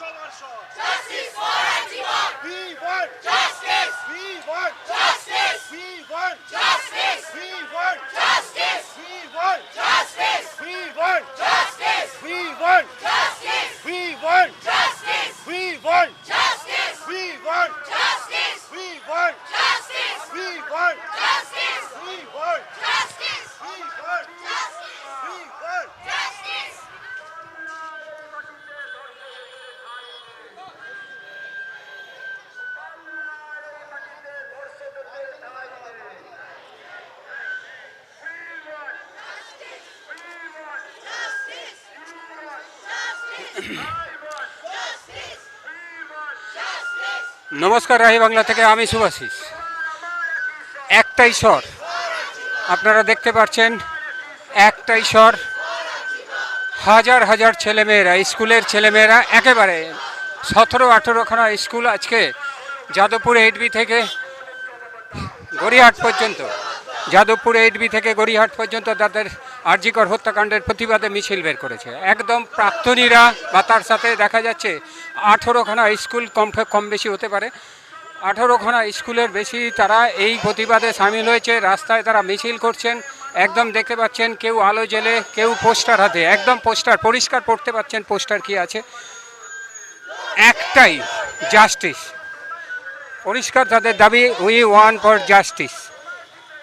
Justice for everyone! We want justice! We want justice! We want justice! We want justice! We want justice! We want justice! We want justice! We want justice! We want justice! We want justice! We want justice! We want justice! We want justice! We want justice! নমস্কার রাহি বাংলা থেকে, আমি সুভাষিস একটাই স্বর। আপনারা দেখতে পাচ্ছেন, একটাই স্বর। হাজার হাজার ছেলেমেয়েরা, স্কুলের ছেলেমেয়েরা, একেবারে সতেরো, আঠেরোখানা স্কুল আজকে যাদবপুর এইট বি থেকে গড়িয়াহাট পর্যন্ত, যাদবপুর এইট বি থেকে গড়িয়াহাট পর্যন্ত তাদের আর্জিকর হত্যাকাণ্ডের প্রতিবাদে মিছিল বের করেছে। একদম প্রাক্তনীরা বা তার সাথে দেখা যাচ্ছে আঠেরোখানা স্কুল কম কম বেশি হতে পারে। আঠেরোখানা স্কুলের বেশি তারা এই প্রতিবাদে সামিল হয়েছে। রাস্তায় তারা মিছিল করছেন। একদম দেখতে পাচ্ছেন কেউ আলো জেলে কেউ পোস্টার হাতে। একদম পোস্টার, পরিষ্কার পড়তে পাচ্ছেন পোস্টার কি আছে। একটাই জাস্টিস। পরিষ্কার তাদের দাবি উই ওয়ান ফর জাস্টিস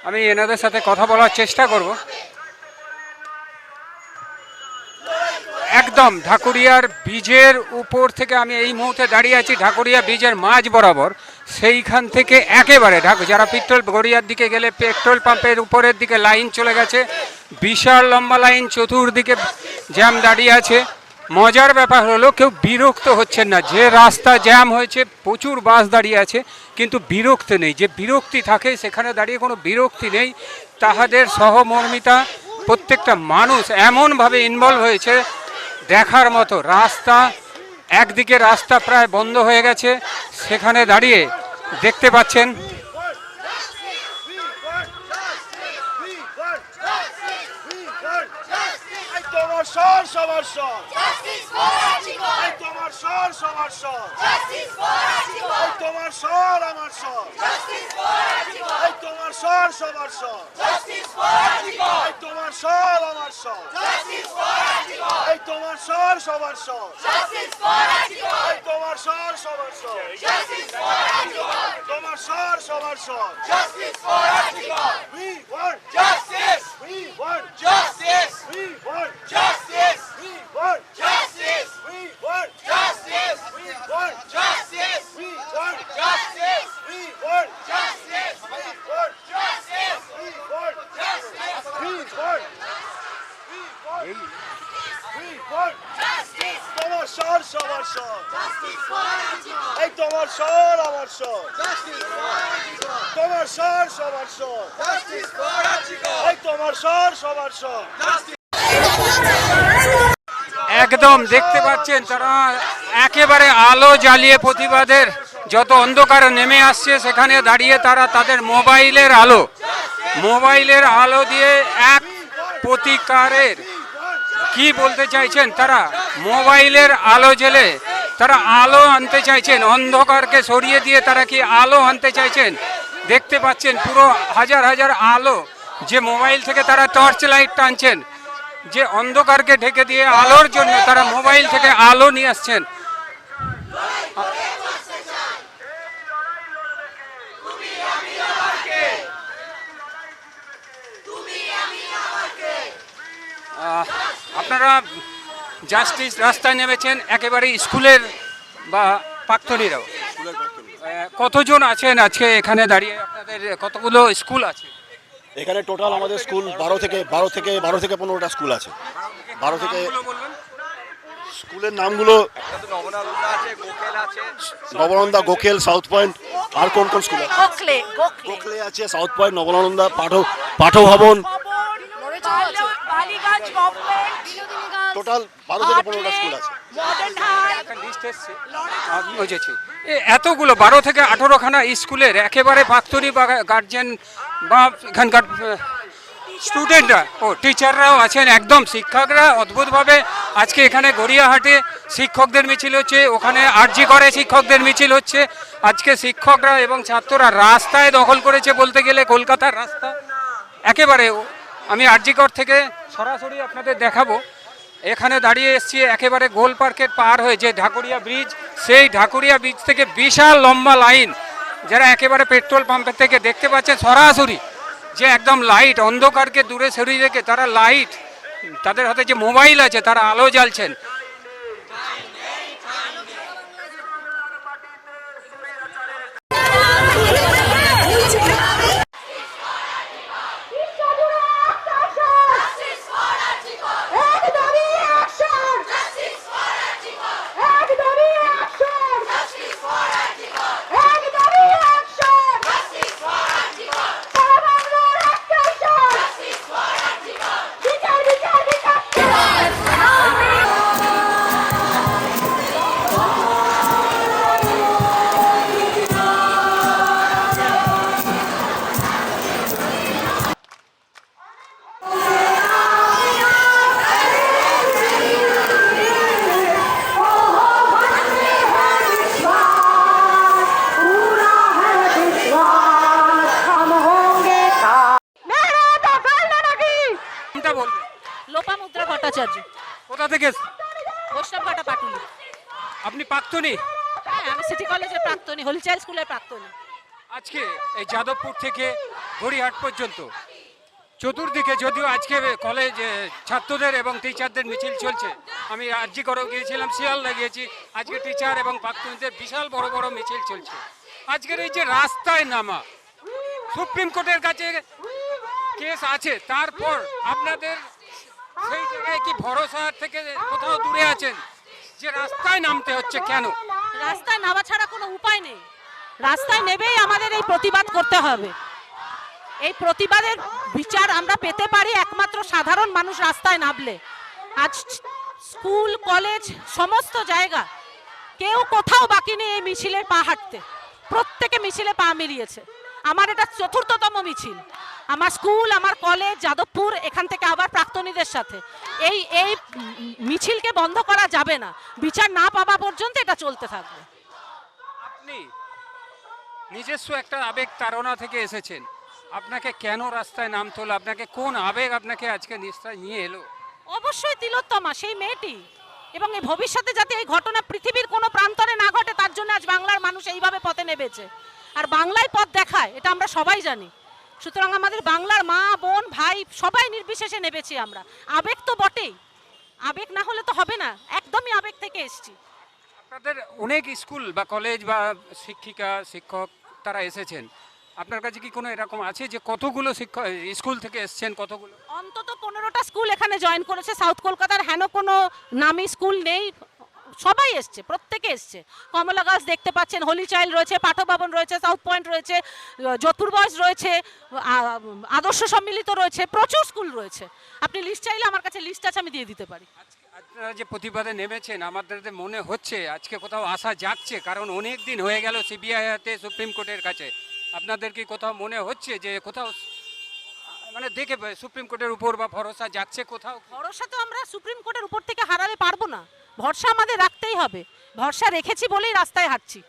আমি এনাদের সাথে কথা বলার চেষ্টা করব। একদম, ঢাকুরিয়ার বীজের উপর থেকে আমি এই মুহূর্তে দাঁড়িয়ে আছি, ঢাকুরিয়া বীজের মাঝ বরাবর। সেইখান থেকে একেবারে ঢাকু, যারা পেট্রোল, গড়িয়ার দিকে গেলে পেট্রোল পাম্পের উপরের দিকে লাইন চলে গেছে, বিশাল লম্বা লাইন চতুর্দিকে জ্যাম দাঁড়িয়ে আছে। মজার ব্যাপার হলো কেউ বিরক্ত হচ্ছেন না, যে রাস্তা জ্যাম হয়েছে, প্রচুর বাস দাঁড়িয়ে আছে, কিন্তু বিরক্ত নেই। যে বিরক্তি থাকে, সেখানে দাঁড়িয়ে কোনো বিরক্তি নেই। তাহাদের সহমর্মিতা, প্রত্যেকটা মানুষ এমনভাবে ইনভলভ হয়েছে দেখার মতো রাস্তা একদিকে রাস্তা প্রায় বন্ধ হয়ে গেছে সেখানে দাঁড়িয়ে দেখতে পাচ্ছেন স্বর সবার স্বর তোমার সর সবার স্বর তোমার স্বর আমার স্বর তোমার স্বর সবার স্বর তোমার স্বর আমার স্বর তোমার স্বর সবার স্বর তোমার স্বর সবার স্বর তোমার স্বর সবার স্বর We want justice! We want justice! We আমার সর Justice for Antigone! তোমার সর সবার Antigone! এই তোমার সর সবার সর একদম দেখতে পাচ্ছেন তারা একেবারে আলো জ্বালিয়ে প্রতিবাদের যত অন্ধকার নেমে আসছে সেখানে দাঁড়িয়ে তারা তাদের মোবাইলের আলো। মোবাইলের আলো দিয়ে এক প্রতিকারের। কি বলতে চাইছেন তারা? মোবাইলের আলো জেলে তারা আলো আনতে চাইছেন, অন্ধকারকে সরিয়ে দিয়ে তারা কি আলো আনতে চাইছেন? দেখতে পাচ্ছেন পুরো হাজার হাজার আলো যে মোবাইল থেকে তারা টর্চ লাইট টানছেন, যে অন্ধকারকে ঢেকে দিয়ে আলোর জন্য তারা মোবাইল থেকে আলো নিয়ে আসছেন। আপনারা জাস্টিস রাস্তায় নেমেছেন একেবারে স্কুলের বা প্রাক্তনীরাও কতজন আছেন আজকে এখানে দাঁড়িয়ে? আপনাদের কতগুলো স্কুল আছে? এখানে টোটাল আমাদের স্কুল বারো থেকে বারো থেকে বারো থেকে পনেরোটা স্কুল আছে। বারো থেকে স্কুলের নামগুলো নবনন্দা গোখেল সাউথ পয়েন্ট আর কোন কোন স্কুল আছে? গোখলে আছে সাউথ পয়েন্ট নবনন্দা পাঠক পাঠ ভবন টোটাল বারো থেকে পনেরোটা স্কুল আছে। বুঝেছি এতগুলো বারো থেকে আঠেরোখানা স্কুলের একেবারে প্রাক্তনী বা গার্জেন বা এখানকার স্টুডেন্টরা ও টিচাররাও আছেন একদম শিক্ষকরা অদ্ভুতভাবে আজকে এখানে গড়িয়াহাটে শিক্ষকদের মিছিল হচ্ছে ওখানে আরজি করে শিক্ষকদের মিছিল হচ্ছে। আজকে শিক্ষকরা এবং ছাত্ররা রাস্তায় দখল করেছে বলতে গেলে কলকাতার রাস্তা। একেবারে ও- আমি আরজিকর থেকে সরাসরি আপনাদের দেখাবো। এখানে দাঁড়িয়ে এসছি একেবারে গোল পার্কের পার হয়ে যে ঢাকুরিয়া ব্রিজ, সেই ঢাকুরিয়া ব্রিজ থেকে বিশাল লম্বা লাইন, যারা একেবারে পেট্রোল পাম্পের থেকে দেখতে পাচ্ছেন সরাসরি যে একদম লাইট, অন্ধকারকে দূরে সরিয়ে রেখে তারা লাইট, তাদের হাতে যে মোবাইল আছে, তারা আলো জ্বালছেন। প্রাক্তনী? হ্যাঁ আমি সিটি কলেজের প্রাক্তনী হলিচাইল স্কুলের প্রাক্তনী। আজকে এই যাদবপুর থেকে গড়িয়াহাট পর্যন্ত। চতুর্দিকে যদিও আজকে কলেজ ছাত্রদের এবং টিচারদের মিছিল চলছে আমি আর্জি করেও গিয়েছিলাম শিয়ালদা গিয়েছি আজকে টিচার এবং প্রাক্তনীদের বিশাল বড় বড় মিছিল চলছে। আজকের এই যে রাস্তায় নামা সুপ্রিম কোর্টের কাছে কেস আছে তারপর আপনাদের সেই জায়গায় কি ভরসা থেকে কোথাও দূরে আছেন? যে রাস্তায় নামতে হচ্ছে কেন? রাস্তায় নামা ছাড়া কোনো উপায় নেই। রাস্তায় নেবেই আমাদের এই প্রতিবাদ করতে হবে। এই প্রতিবাদের বিচার আমরা পেতে পারি একমাত্র সাধারণ মানুষ রাস্তায় নামলে। আজ স্কুল, কলেজ, সমস্ত জায়গা, কেউ কোথাও বাকি নেই এই মিছিলের পা হাঁটতে। প্রত্যেকে মিছিলে পা মিলিয়েছে। আমার এটা চতুর্থতম মিছিল। আমার স্কুল, আমার কলেজ থেকে আবার সাথে। এই এই মিছিলকে বন্ধ করা যাবে না। বিচার না পাওয়া পর্যন্ত এটা চলতে থাকবে। আপনি নিজস্ব একটা আবেগ তাড়না থেকে এসেছেন। আপনাকে কেন রাস্তায় নামতে হলো? আপনাকে কোন আবেগ আপনাকে আজকে নিস্তায় নিয়ে এলো? অবশ্যই তিলোত্তমা সেই মেয়েটি। এবং এই ভবিষ্যতে যাতে এই ঘটনা পৃথিবীর কোনো প্রান্তরে না ঘটে তার জন্য আজ বাংলার মানুষ এইভাবে পথে নেমেছে। আর বাংলায় পথ দেখায় এটা আমরা সবাই জানি। সুতরাং আমাদের বাংলার মা বোন ভাই সবাই নির্বিশেষে নেমেছি আমরা। আবেগ তো বটেই। আবেগ না হলে তো হবে না। একদমই আবেগ থেকে এসছি। আপনাদের অনেক স্কুল বা কলেজ বা শিক্ষিকা শিক্ষক তারা এসেছেন। আপনার কাছে কি কোনো এরকম আছে যে কতগুলো শিক্ষক স্কুল থেকে এসছেন কতগুলো? অন্তত পনেরোটা স্কুল এখানে জয়েন করেছে। সাউথ কলকাতার হেন কোনো নামি স্কুল নেই। সবাই এসছে, প্রত্যেকে এসছে। কমলা গাছ দেখতে পাচ্ছেন, হোলি চাইল্ড রয়েছে, পাঠভবন রয়েছে সাউথ পয়েন্ট রয়েছে যোধপুর বয়স রয়েছে আদর্শ সম্মিলিত রয়েছে, প্রচুর স্কুল রয়েছে। আপনি লিস্ট চাইলে আমার কাছে লিস্ট আছে, আমি দিয়ে দিতে পারি। আপনারা যে প্রতিবাদে নেমেছেন আমাদের মনে হচ্ছে, আজকে কোথাও আসা যাচ্ছে কারণ অনেক দিন হয়ে গেল সিবিআই হাতে সুপ্রিম কোর্টের কাছে। আপনাদের কি কোথাও মনে হচ্ছে যে কোথাও মানে দেখে সুপ্রিম কোর্টের উপর বা ভরসা যাচ্ছে কোথাও? ভরসা তো আমরা সুপ্রিম কোর্টের উপর থেকে হারাতে পারব না। ভরসা আমাদের রাখতেই হবে। ভরসা রেখেছি বলেই রাস্তায় হাঁটছি।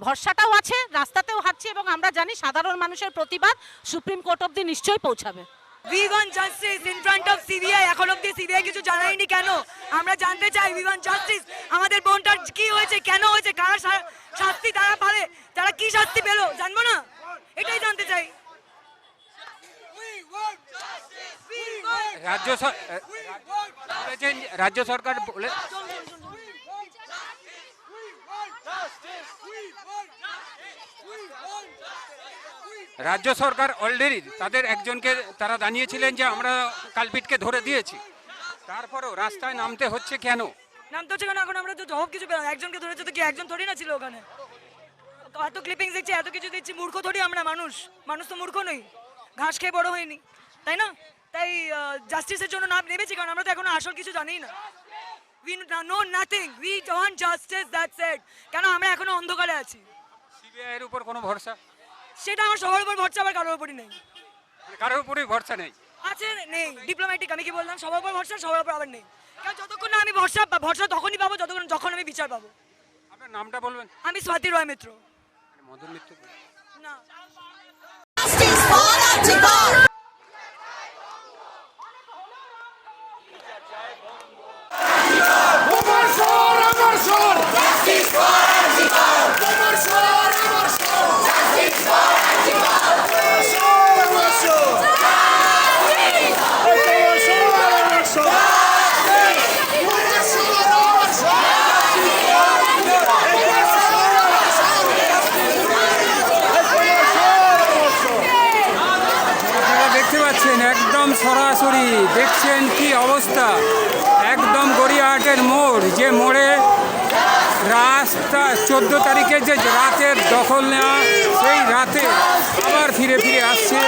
ভরসাটাও আছে রাস্তাতেও হাঁটছি এবং আমরা জানি সাধারণ মানুষের প্রতিবাদ সুপ্রিম কোর্ট অব্দি নিশ্চয়ই পৌঁছাবে। We want justice in front of CBI এখন অব্দি সিবিআই কিছু জানায়নি কেন? আমরা জানতে চাই উই ওয়ান্ট জাস্টিস আমাদের বোনটার কি হয়েছে কেন হয়েছে কারা শাস্তি তারা পারে তারা কি শাস্তি পেল? জানব না? এটাই জানতে চাই। রাজ্য রাজ্য সরকার বলে রাজ্য সরকার অলরেডি তাদের একজনকে তারা জানিয়েছিলেন যে আমরা কালপিটকে ধরে দিয়েছি। তারপরও রাস্তায় নামতে হচ্ছে কেন? নামতে হচ্ছে কেন? এখন আমরা তো জবাব কিছু পেলাম একজনকে ধরেছে তো কি একজন থরি না ছিল ওখানে? এত ক্লিপিংস দেখছি, এত কিছু দিচ্ছি মূর্খ থরি আমরা মানুষ। মানুষ তো মূর্খ নই। ঘাস খেয়ে বড় হয়নি। তাই না? তাই জাস্টিসের জন্য নাম নেমেছি কারণ আমরা তো এখনও আসল কিছু জানি না। We know nothing we want justice that's it কেন আমরা এখনও অন্ধকারে আছি? সিবিআই এর উপর কোনো ভরসা? সেটা আমার সবার উপর ভরসা আবার কারোর উপরই নেই। কারোর উপরেই ভরসা নেই? আছে নেই। ডিপ্লোম্যাটিক আমি কি বললাম? সবার উপর ভরসা সবার উপর আবার নেই। কারণ যতক্ষণ না আমি ভরসা ভরসা তখনই পাবো যতক্ষণ যখন আমি বিচার পাবো। আপনার নামটা বলবেন? আমি স্বাতি রয় মিত্র। মদন মিত্র না Justice for Archibald! আমার স্বর আমার স্বর Justice for Archibald! আমার স্বর আমার স্বর Justice for Archibald! আমার স্বর আমার স্বর এই তোমার স্বর আমার স্বর আমার স্বর আমার স্বর এই তোমার স্বর আমার স্বর এই তোমার স্বর আমার স্বর আপনারা দেখতে পাচ্ছেন একদম সরাসরি দেখছেন কি অবস্থা? একদম গড়িয়াহাটের মোড়, যে মোড়ে রাস্তা, চোদ্দ তারিখে যে রাতের দখল নেওয়া, সেই রাতে আবার ফিরে ফিরে আসছে।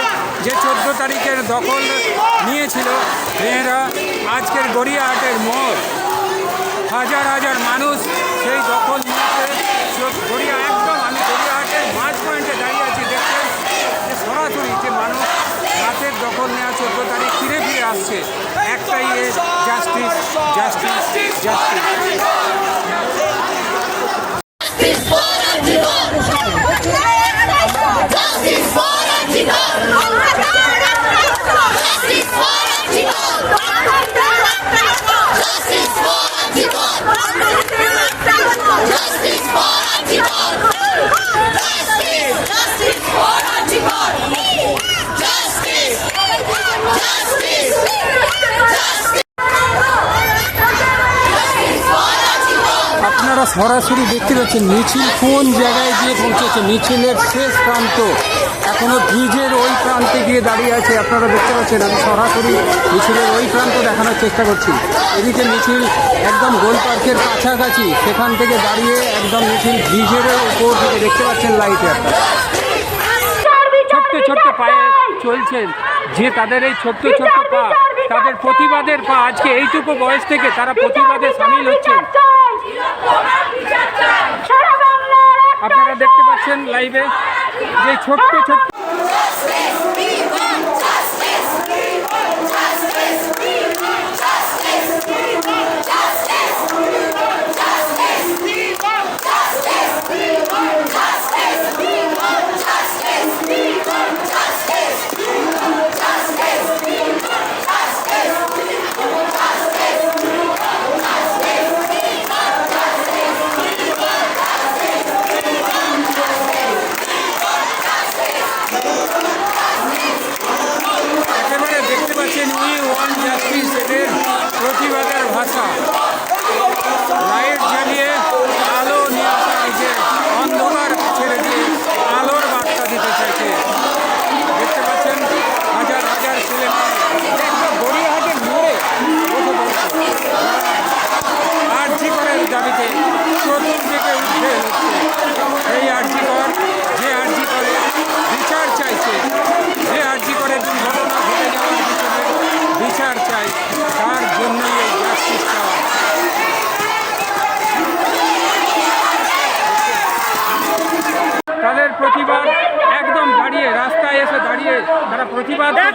যে চোদ্দ তারিখের দখল নিয়েছিল মেয়েরা, আজকের গড়িয়াহাটের মোড়। হাজার হাজার মানুষ সেই দখল নিয়েছে। গড়িয়া, একদম আমি গড়িয়াহাটের মাঝ পয়েন্টে দাঁড়িয়ে আছি, দেখছেন যে সরাসরি যে মানুষ রাতের দখল নেওয়া চোদ্দ তারিখ ফিরে ফিরে আসছে। একটাই justice justice justice Justice for Archibald! Justice for Archibald! Justice for Archibald! Justice for Archibald! Justice for Archibald! Justice! Justice for Archibald! Justice! Justice! Justice! Justice for Archibald! আপনারা সরাসরি দেখতে পাচ্ছেন মিছিল কোন জায়গায় গিয়ে পৌঁছেছে? মিছিলের শেষ প্রান্ত এখনও ব্রিজের ওই প্রান্তে গিয়ে দাঁড়িয়ে আছে। আপনারা দেখতে পাচ্ছেন আমি সরাসরি মিছিলের ওই প্রান্ত দেখানোর চেষ্টা করছি। এদিকে মিছিল একদম গোল পার্কের কাছাকাছি সেখান থেকে দাঁড়িয়ে একদম মিছিল ব্রিজের উপর থেকে দেখতে পাচ্ছেন লাইটে আপনারা। ছোট্ট ছোট্ট পায়ে চলছেন যে তাদের এই ছোট্ট ছোট্ট পা তাদের প্রতিবাদের পা আজকে এইটুকু বয়স থেকে তারা প্রতিবাদে সামিল হচ্ছেন। আপনারা দেখতে পাচ্ছেন লাইভে যে ছোট্ট ছোট্ট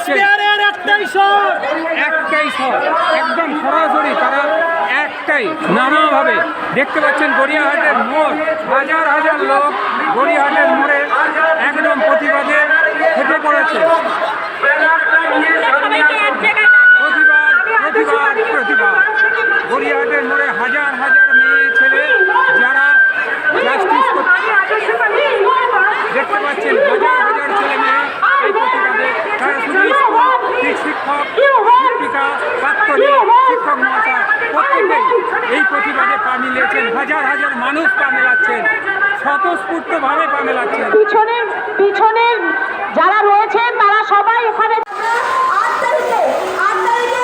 প্রতিবাদ করছে একটাই স্বর একদম সরাসরি তারা একটাই নানাভাবে। দেখতে পাচ্ছেন গড়িয়াহাটের মোড়। হাজার হাজার লোক গড়িয়াহাটের মোড়ে একদম প্রতিবাদে ফেটে পড়েছে। প্রতিবাদ প্রতিবাদ প্রতিবাদ। গড়িয়াহাটের মোড়ে হাজার হাজার মেয়ে ছেলে যারা জাস্টিস দেখতে পাচ্ছেন হাজার হাজার ছেলে মেয়ে এই প্রতিবাদে তারা শুধু শিক্ষক শিক্ষিকা প্রাক্তনী এই প্রতিবাদে পা মিলিয়েছেন হাজার হাজার মানুষ পা মেলাচ্ছেন স্বতঃস্ফূর্তভাবে পা মেলাচ্ছেন পিছনে পিছনে যারা রয়েছেন, তারা সবাই ওখানে আট তারিখে আট তারিখে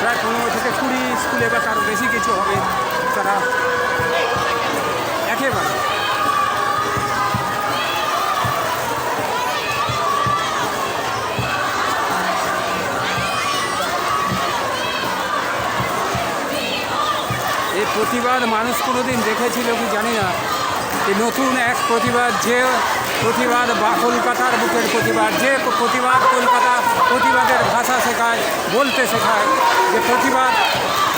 প্রায় পনেরো থেকে কুড়ি স্কুলে বা তারও বেশি কিছু হবে তারা একেবারে। এই প্রতিবাদ মানুষ কোনোদিন দেখেছিল কি জানি না এই নতুন এক প্রতিবাদ যে প্রতিবাদ বা কলকাতার বুকের প্রতিবাদ, যে প্রতিবাদ কলকাতা প্রতিবাদের ভাষা শেখায়, বলতে শেখায়, যে প্রতিবাদ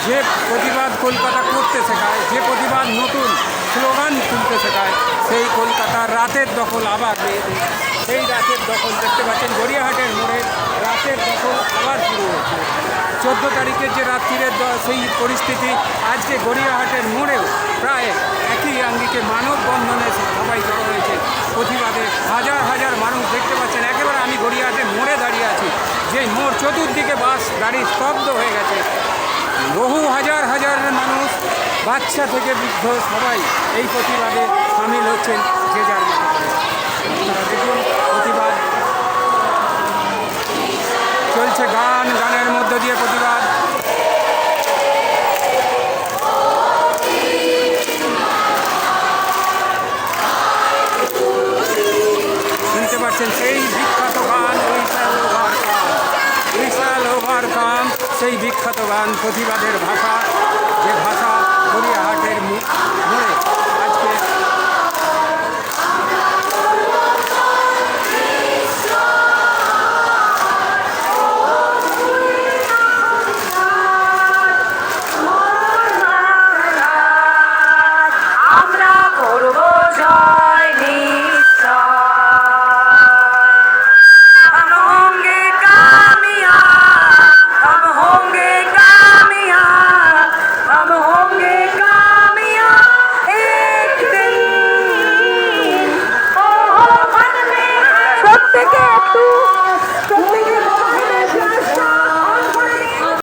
যে প্রতিবাদ কলকাতা করতে শেখায়, যে প্রতিবাদ নতুন স্লোগান তুলতে শেখায়, সেই কলকাতার রাতের দখল আবার মেয়েদের সেই রাতের দখল দেখতে পাচ্ছেন গড়িয়াহাটের মোড়ে রাতের দখল আবার শুরু হয়েছে। চোদ্দ তারিখের যে রাত্রিরের সেই পরিস্থিতি আজকে গড়িয়াহাটের মোড়েও প্রায় একই আঙ্গিকে মানববন্ধনে সবাই জড়ো হয়েছে প্রতিবাদে হাজার হাজার মানুষ দেখতে পাচ্ছেন, একেবারে আমি গড়িয়াহাটের মোড়ে দাঁড়িয়ে আছি। যে মোড় চতুর্দিকে বাস, গাড়ি স্তব্ধ হয়ে গেছে। বহু হাজার হাজার মানুষ, বাচ্চা থেকে বৃদ্ধ সবাই এই প্রতিবাদে সামিল হচ্ছেন। দিয়ে প্রতিবাদ। শুনতে পাচ্ছেন, সেই বিখ্যাত গান উইশাল ওভার কাম সেই বিখ্যাত গান, প্রতিবাদের ভাষা, যে ভাষা গড়িয়াহাটের মোড়ে।